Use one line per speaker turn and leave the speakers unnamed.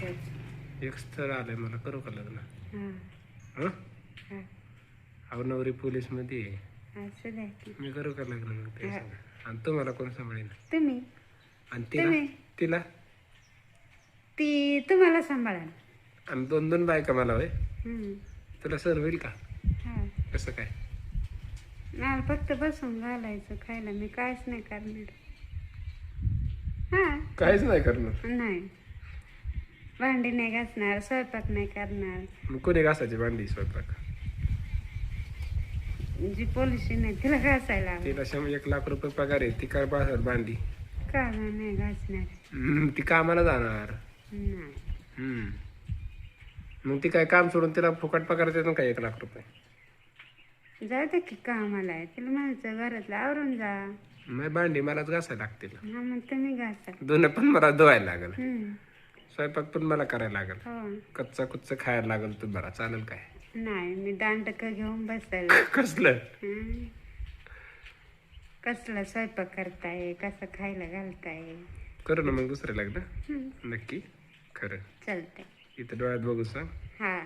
खरंच
एक स्थळ आलंय मला करू का लग्न?
हां.
हं?
हां.
अहो नवरी
पोलीसमध्ये
मी करू का लग्न? मग ते. आणि तुम्हाला कोण सांभाळेल?
तुम्ही.
आणि तिला. तिला?
ती तुम्हाला सांभाळा
आणि दोन दोन बायका मला होय. तुला सर होईल का? कसं काय?
मला फक्त बसून घालायचं खायला. मी काहीच नाही करणार. हां.
काहीच नाही करणार?
नाही. भांडी नाही घासणार स्वयंपाक नाही करणार.
मग कोणी घासायची भांडी स्वयंपाक?
जी पोलिसी नाही तिला घासायला हवं.
तिला शंभर एक लाख रुपये पगार आहे ती काय बाजार भांडी?
का गं नाही घासणार.
हम्म, ती कामाला जाणार.
नाही.
हम्म. मग ती काय काम सोडून तिला फुकट पगार देतो काय एक लाख रुपये?
जाऊ दे की कामाला आहे तिला म्हणायचं घरातलं आवरून जा.
नाही भांडी मलाच घासायला लागतील.
हा मग तुम्ही घासा.
दोन पण मला धुवायला लागेल.
हम्म.
स्वयंपाक पण मला करायला लागेल.
हो.
कच्चा कुच्च खायला लागेल तू बरा चालेल काय?
नाही मी दांडक घेऊन बसायला
कसलं.
कसला स्वयंपाक करताय? कसं खायला घालताय?
करू ना मग दुसरं लग्न. नक्की. खरं.
चालतंय.
इथं डोळ्यात बघू सांग.
हा.